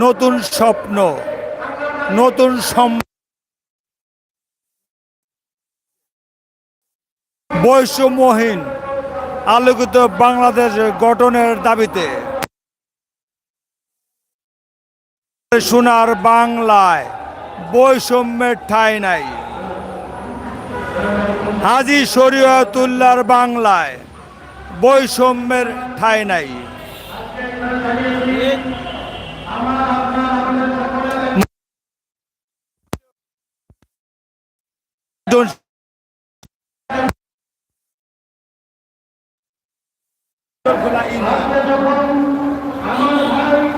নতুন স্বপ্ন, নতুন সম বৈষম্যহীন, আলোকিত বাংলাদেশ গঠনের দাবিতে সোনার বাংলায় বৈষম্যের ঠাঁই নাই। হাজি শরীয়তুল্লার বাংলায় বৈষম্যের ঠাঁই নাই।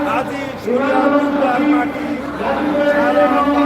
হাজি শরীয়তুল্লাহর মাটি সারা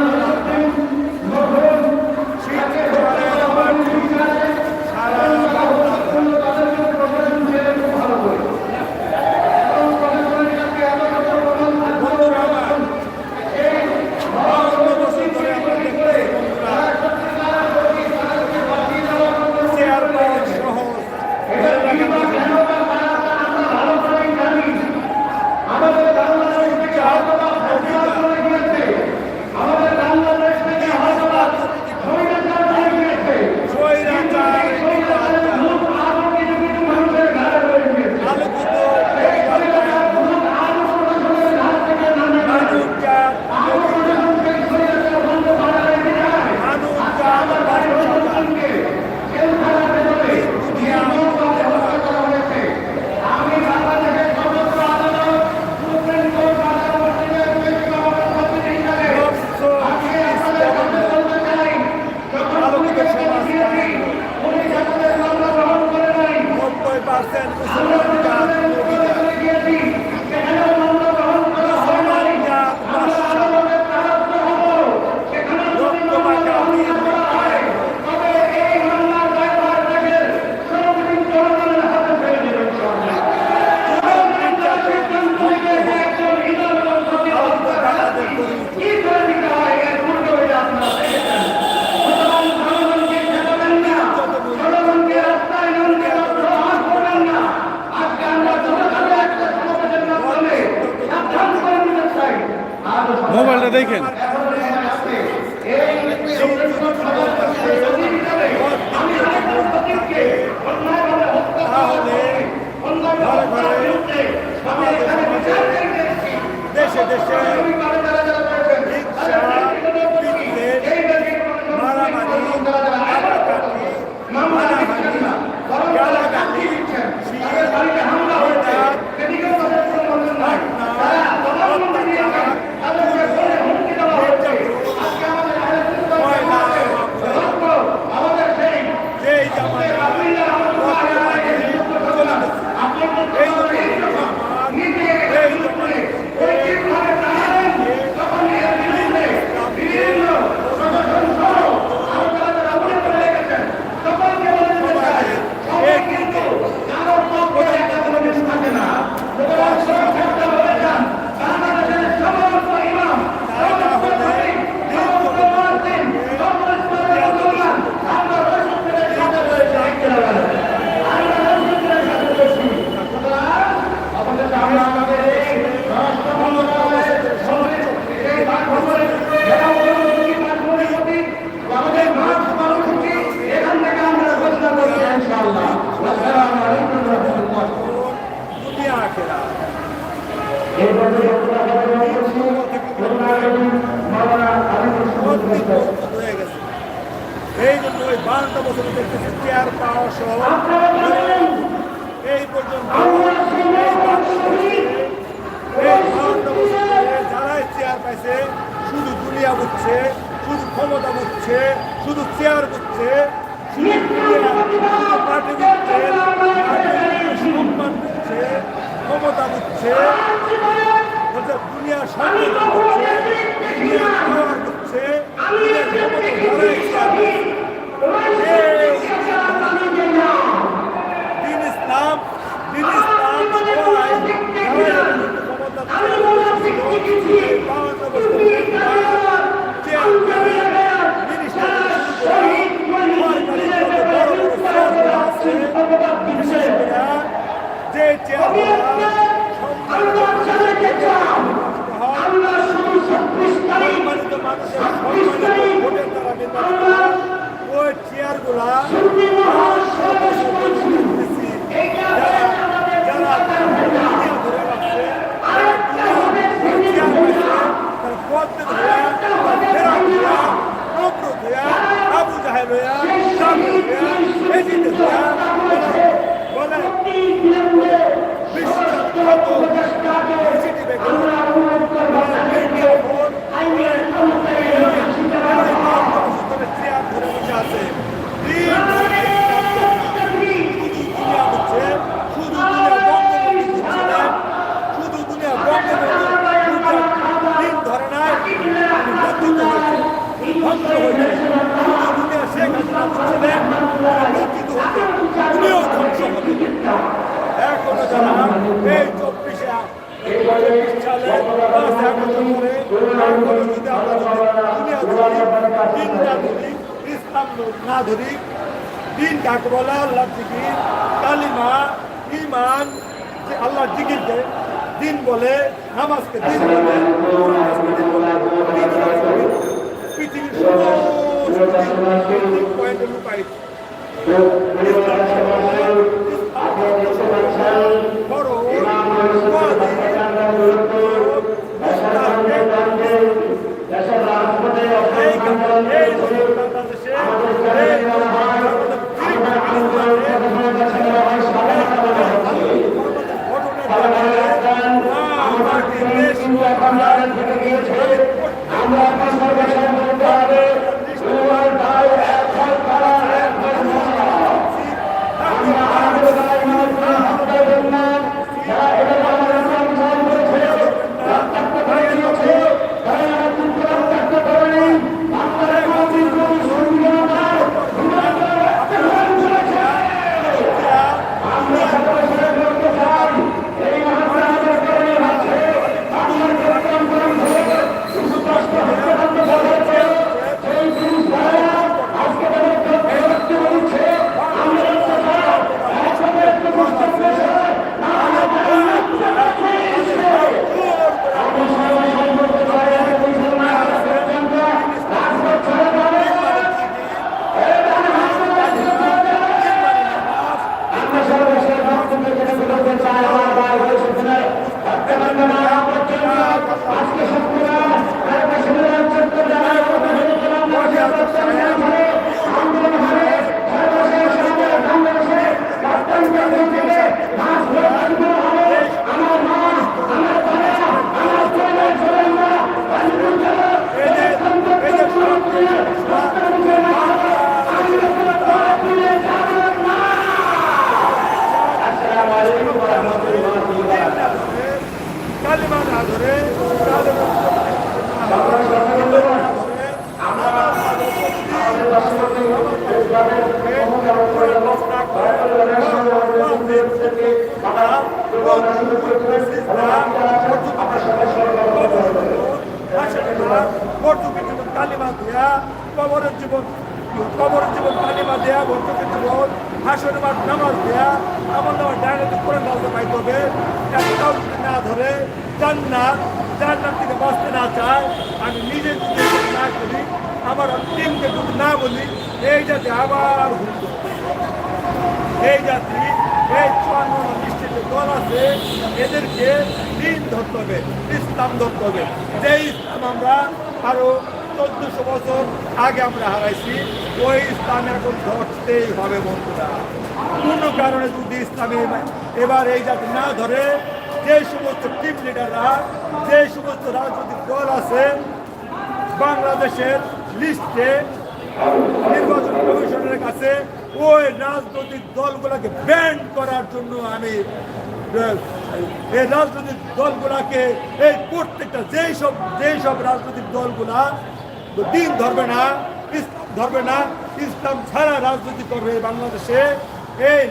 এই জন্য ওই বান্ন বছর চেয়ার পাওয়া এই পর্যন্ত এই বাংলাদেশে বছর যারাই চেয়ার পাইছে শুধু দুনিয়া বুঝছে শুধু ক্ষমতা বুঝছে শুধু চেয়ার বুঝছে পার্টি বুঝছে সম্মান বুঝছে ক্ষমতা বুঝছে দুনিয়া সম্মান বুঝছে দুনিয়া পাওয়ার বুঝছে দুনিয়ার ক্ষমতা যারাই চেয়ার পাইছে এই দিন ইসলাম দিন ইসলাম সবাই যারা ক্ষমতা বাউন্ন বছর চেয়ারম্যান মিনিস্টার সরকারি যত বড় বড় চেয়ারম্যান আছে বিশেষ করে যে চেয়ারম্যান সম্মান কাছে আকর্ষণ করে তারপরে যদি আমরা যদি দুনিয়া ধরি দিনটা ধরি ইসলাম না ধরি। দিন কাকে বলে আল্লাহ জিকির, কালিমা ইমান যে আল্লাহর জিকিরকে দিন বলে, নামাজকে দিন বলে পৃথিবীর সমস্ত পয়েন্টে লুকায়িত। ইসলাম বলে ইসলাম বড় এই এই বাংলাদেশে এই আমরা আমি নিজে না করি আমার টিমকে যদি না বলি, এই জাতি আবার এই জাতি, এই চুয়ান্ন নিশ্চিত দল আছে, এদেরকে দিন ধরতে হবে, ইসলাম ধরতে হবে। যে ইসলাম আমরা আরও চোদ্দশো বছর আগে আমরা হারাইছি, ওই ইসলাম এখন ধরতেই হবে, বন্ধুরা। কোনো কারণে যদি ইসলামে এবার এই জাতি না ধরে যে সমস্ত টিম লিডাররা যে সমস্ত রাজনৈতিক দল আছে, বাংলাদেশের লিস্টে নির্বাচন কমিশনের কাছে ওই রাজনৈতিক দলগুলোকে ব্যান্ড করার জন্য আমি এই রাজনৈতিক দলগুলাকে এই প্রত্যেকটা যেই সব যেই সব রাজনৈতিক দলগুলা দিন ধরবে না ইসলাম ধরবে না, ইসলাম ছাড়া রাজনীতি করবে বাংলাদেশে, এই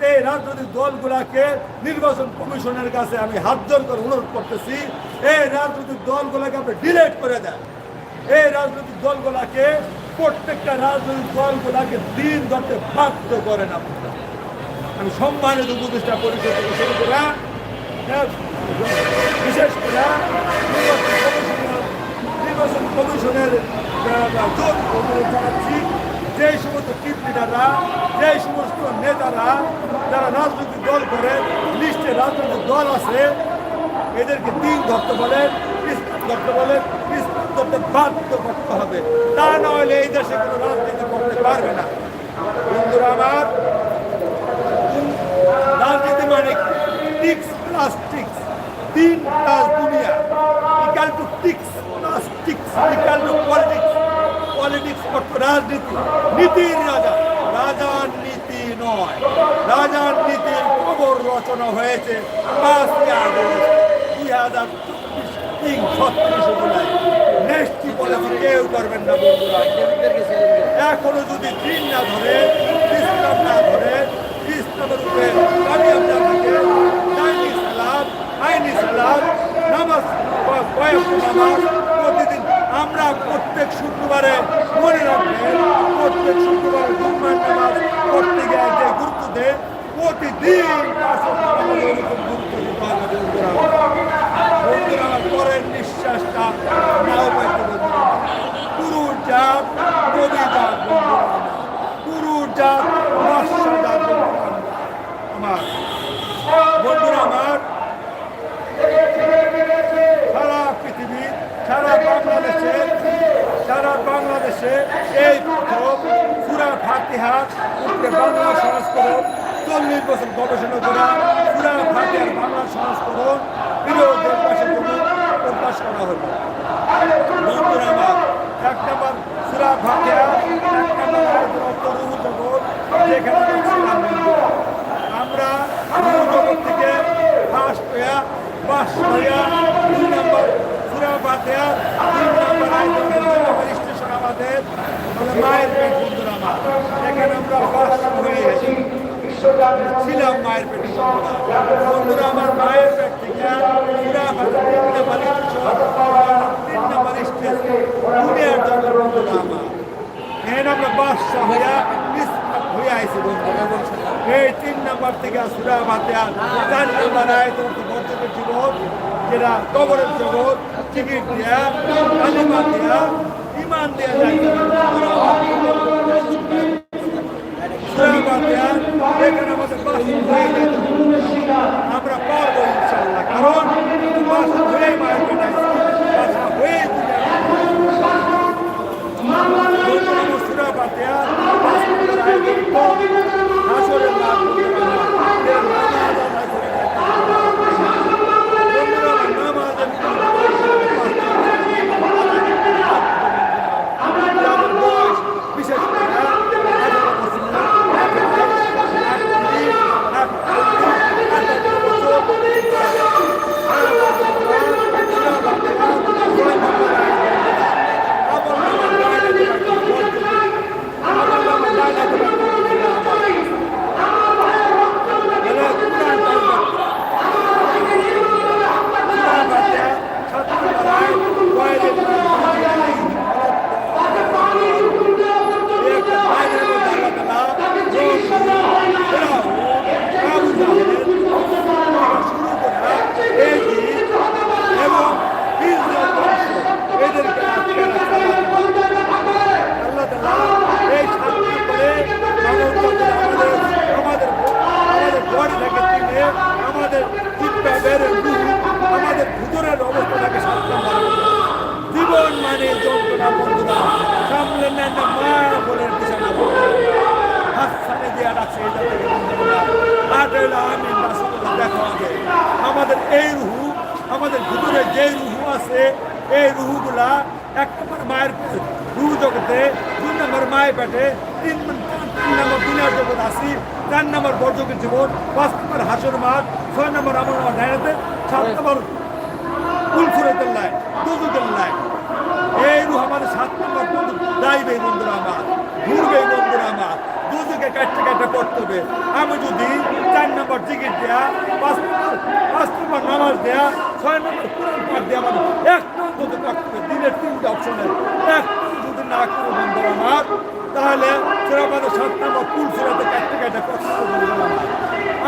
এই রাজনৈতিক দলগুলাকে নির্বাচন কমিশনের কাছে আমি হাত জোর করে অনুরোধ করতেছি এই রাজনৈতিক দলগুলাকে আপনি ডিলেট করে দেন। এই রাজনৈতিক দলগুলাকে প্রত্যেকটা রাজনৈতিক দলগুলাকে দিন ধরতে বাধ্য করেন আপনারা। আমি সম্মানিত উপদেষ্টা পরিষদ হ্যাঁ, বিশেষ নির্বাচন কমিশনের জোর জানাচ্ছি যে সমস্ত লিডাররা যে সমস্ত নেতারা যারা রাজনৈতিক দল করে লিস্টে রাজনৈতিক দল আছে এদেরকে দিন ধরতে বলেন ধরতে বলেন ধরতে বাধ্য করতে হবে তা না হলে এই দেশে কোনো রাজনীতি করতে পারবে না বন্ধুরা আমার রাজনীতি মানে টিক্স প্লাস টিক্স তিন প্লাস দুনিয়া equal to tics plus tics equal to politics politics অর্থ রাজনীতি নীতির রাজা নীতি নয়। রাজার নীতির খবর রচনা হয়েছে পাঁচই আগস্ট দুই হাজার চব্বিশ, তিন ছত্রিশ পলিসি কেউ করবেন না, বন্ধুরা। এখনও যদি দিন না ধরে ইসলাম না ধরে ইসলামের উপরে কামিয়াব না থাকে সালাম আইনি সালাম, নামাজ বয়স্ক নামাজ আমরা প্রত্যেক শুক্রবারে মনে রাখবেন, প্রত্যেক শুক্রবারে জুম্মার গিয়ে যে গুরুত্ব দেয়, প্রতিদিন গুরুত্ব দিতে বন্ধুরা। নিঃশ্বাসটা বন্ধুরা আমার সারা পৃথিবী সারা বাংলাদেশে সারা বাংলাদেশে এই প্রথম ফাতিহা উপরে বাংলা সংস্করণ, চল্লিশ বছর গবেষণা করা দেশবাসীর জন্য প্রকাশ করা হলো। বন্ধুরা আমার, এক নম্বর সুরা ফাতিহা এক নম্বর আমরা রুহ জগৎ থেকে ফার্স্ট হইয়া পাস হইয়া দুই নম্বর সুরা ফাতিহা তিন নম্বর স্টেশন আমাদের মানে মায়ের পেট বন্ধুরা আমার পাস হয়ে ছিলাম মায়ের পেটে বন্ধুরা, আমার মায়ের পেট থেকে দুনিয়ার জন্য বন্ধুরা আমার। এখানে আমরা বাদশাহ হইয়া হয়ে আইছি বন্ধুরা। এই তিন নাম্বার থেকে সুরা বাতিয়া চার নাম্বার আয়ত বর্তকের জগৎ যেটা কবরের জগৎ টিকিট দিয়া কালিমা দিয়া ইমান দিয়া। আমরা পারব ইনশাল্লাহ কারণ সুরা বাতিয়া বাসনের আয়োজন হাসরের লাভ বিশেষ এবং এদেরকে আটকে রাখা আল্লাহ তাআলা এই শান্তি করে মানবতাকে আমাদের আমাদের আমাদের ঘরে থেকে তিনে আমাদের চিন্তা বেড়ে আমাদের ভিতরের অবস্থাটাকে শান্ত করে জীবন মানে যন্ত্রণা বন্ধুরা সামলে নেন না মায়া বলে বিছানা হাসানে দিয়ে রাখছে এটা থেকে বন্ধুরা আটেল আমি রাসূলুল্লাহ দেখা হবে আমাদের এই রুহু আমাদের ভিতরে যে রুহু আছে। এই রুহুগুলা এক নম্বর মায়ের রুহ জগতে, দুই নম্বর মায়ের পেটে, তিন তিন নম্বর দুনিয়ার জগৎ আসি চার নম্বর বর্জকের জীবন, পাঁচ নম্বর হাসর মাঠ, ছয় নম্বর আমার আমার ডায়নাতে সাত নম্বর কুলফুরেতের লাই দুজুকের লাই এই রুহ আমাদের সাত নম্বর যাইবে বন্ধুরা আমার। ঘুরবে বন্ধুরা আমার। দুজুকে কাটতে কাটতে করতে হবে। আমি যদি চার নম্বর টিকিট দেয়া, পাঁচ নম্বর পাঁচ নম্বর নামাজ দেয়া, ছয় নম্বর কোরআন পাঠ দেওয়া মানে এক নম্বর করতে হবে, দিনের তিনটে অপশনের এক যদি না করে বন্ধুরা আমার, তাহলে সেটা আমাদের সাত নম্বর কুল সুরাতে কাটতে কাটতে করতে হবে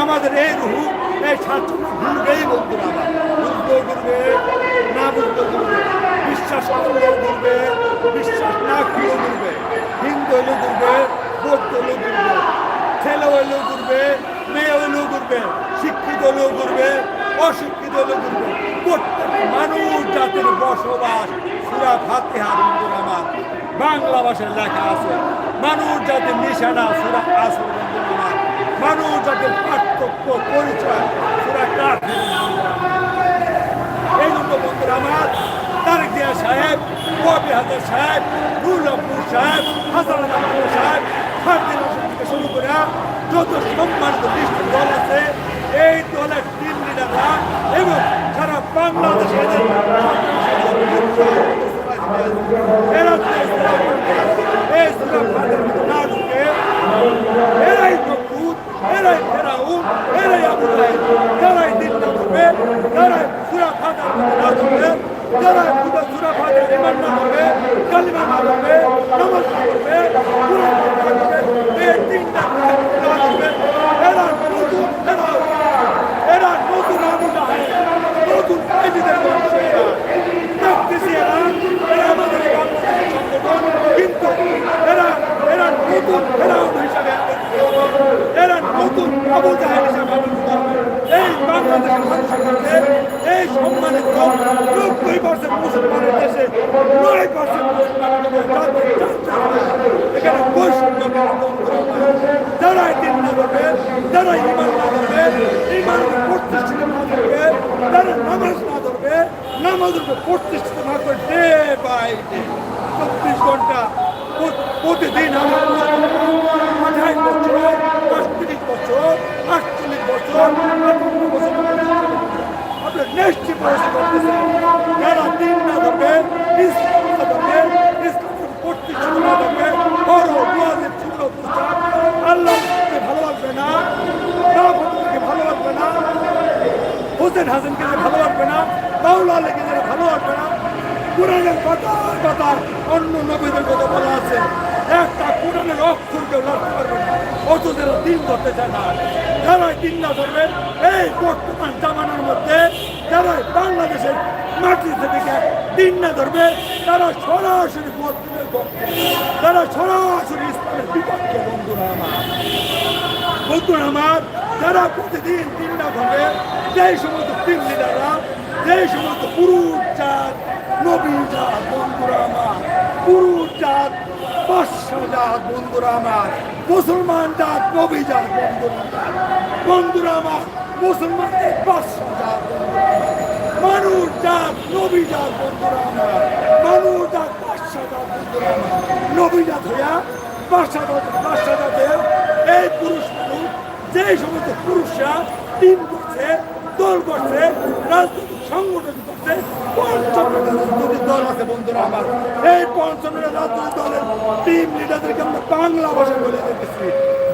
আমাদের এই রুহু, এই সাতচল্লিশ ঘুরবেই বন্ধুরা আমার। বুঝতেও ঘুরবে না বুঝতেও ঘুরবে বিশ্বাস করলেও ঘুরবে বিশ্বাস না করলেও ঘুরবে হিন্দু হলেও ঘুরবে বৌদ্ধ হলেও ঘুরবে, ছেলে হলেও ঘুরবে, মেয়ে হলেও ঘুরবে, শিক্ষিত হলেও ঘুরবে, অশিক্ষিত হলেও ঘুরবে। প্রত্যেক মানুষ জাতির বসবাস, সুরা বন্ধুরা আমার বাংলা ভাষায় লেখা আছে। মানুষ জাতির নিশানা, সুরা আসর আমার মানুষ জাতির পার্থক্য, পরিচয়, সুরা কাঠ এই জন্য বন্ধুরা আমার, তারেক সাহেব কবি হাজার সাহেব নুরুল্লাহপুর সাহেব হাসান আহমদ সাহেব ফারদিন হোসেন থেকে শুরু করে যত সম্মানিত লিস্ট দল আছে এই দলের টিম লিডাররা এবং সারা বাংলাদেশে এদের এরা তো এই সুরাফাদের মধ্যে না ঢুকে এরাই নকুদ এরাই ফেরাউন এরাই আবু জাহেল যারাই দিনটা করবে তারাই না যারা খুদা সুরা ফাতে ইমান না করবে কালিমা না করবে নামাজ না করবে কুরআন না করবে এই তিনটা কাজ না করবে এরা নতুন এরা এরা নতুন আমি নাই নতুন এদের মানুষ এরা দেখতেছি এরা এরা আমাদের এই বাংলাদেশের সংগঠন কিন্তু এরা এরা নতুন ফেরাউন হিসাবে এরা নতুন আবু জাহেল হিসাবে আবির্ভূত হবে। এই বাংলাদেশের মানুষের মধ্যে এই সম্মানিত নব্বই পার্সেন্ট মুসলমানের দেশে নয় পার্সেন্ট এখানে বৈষম্য যারা দিন না করবে যারা ইমান না করবে ইমান প্রতিষ্ঠিত না করবে যারা নামাজ না ধরবে নামাজের উপর প্রতিষ্ঠিত না করে ডে বাই ডে চব্বিশ ঘণ্টা প্র- প্রতিদিন আমার আঠাইশ বছর আটত্রিশ বছর আটচল্লিশ বছর একান্ন বছর আপনার নেক্সট বয়সে করতেছেন যারা দিন না ধরবে ইসলাম না ধরবে ইসলামের প্রতিষ্ঠিত না ধরবে বড় দুয়াজের ছিল আল্লাহকে ভালোবাসবে না না ফতুকে ভালোবাসবে না হোসেন হাসানকে যে ভালো লাগবে না মাওলা আলীকে যে লাগবে না, কোরআনের পাতার পাতার অন্য নবীদের কথা বলা আছে। একটা কোরআনের অক্ষর কেউ লড়তে পারবে না অত যারা দিন ধরতে চায় না। যারা দিন না ধরবে, এই বর্তমান জামানার মধ্যে যারা বাংলাদেশের মাটি থেকে দিন না ধরবে, তারা সরাসরি মুসলিমের পক্ষে তারা সরাসরি ইসলামের বিপক্ষে বন্ধুরা আমার। বন্ধুরা আমার, যারা প্রতিদিন তিনটা ভাবে যেই সমস্ত তিন লিডাররা যেই সমস্ত পুরুষ জাত, নবী জাত বন্ধুরা আমার, পুরুষ জাত, পাঁচশো জাত বন্ধুরা আমার, মুসলমান জাত, নবী জাত বন্ধুরা আমার। বন্ধুরা আমার মুসলমানদের পাঁচশো জাত মানুষ জাত, নবী জাত বন্ধুরা আমার। মানুষ জাত জাত বন্ধুরা আমার নবী জাত হইয়া পাঁচশো জাত পাঁচশো জাত হইয়া এই পুরুষ যে সমস্ত পুরুষরা টিম করছে, দল করছে, রাজনৈতিক সংগঠন করছে রাজনৈতিক দল আছে বন্ধুরা আমার। এই পঞ্চমের রাজনৈতিক দলের টিম লিডারদেরকে আমরা বাংলা ভাষায় বলে দিতেছি।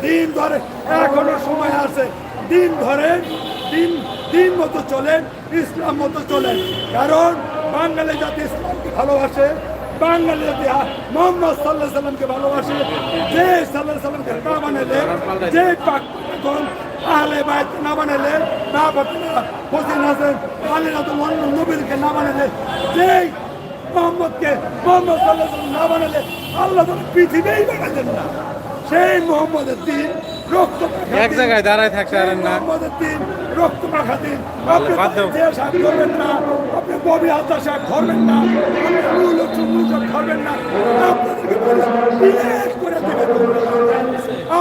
দিন ধরে এখনও সময় আছে। দিন ধরে দিন দিন মতো চলেন, ইসলাম মতো চলেন। কারণ বাঙালি জাতি ইসলামকে ভালোবাসে বাঙালি জাতি মোহাম্মদ সাল্লাহ সাল্লামকে ভালোবাসে, যে সাল্লাহ সাল্লামকে না বানালে, যে পাক আহলে বাইত না বানালে, না হোসেন হাসান আলী রাতুল অন্য নবীদেরকে না বানালে, যেই মোহাম্মদকে মোহাম্মদ সাল্লাহ সাল্লাম না। সেই মোহাম্মদের দিন রক্ত এক জায়গায় দাঁড়ায় থাকতে পারেন না। মোহাম্মদের দিন রক্ত মাখা দিন আপনি দাও। যে না। আপনি ববি হালদার সাহেব ধরবেন না। আপনি মূল সাহেব ধরবেন না। আপনাদেরকে করে দেবে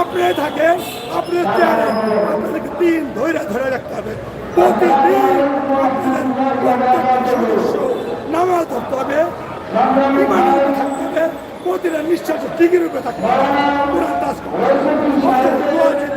আপনি থাকেন আপনি চেয়ারে আপনাদেরকে দিন ধরে ধরে রাখতে হবে। প্রতিদিন আপনাদের প্রত্যেকটা সদস্য। নামাজ ধরতে হবে। থাকতে হবে। প্রতিটা নিঃশ্বাসে টিকির রূপে থাকতে হবে কোরআন দাস করতে হবে। হকের ওয়াজিব,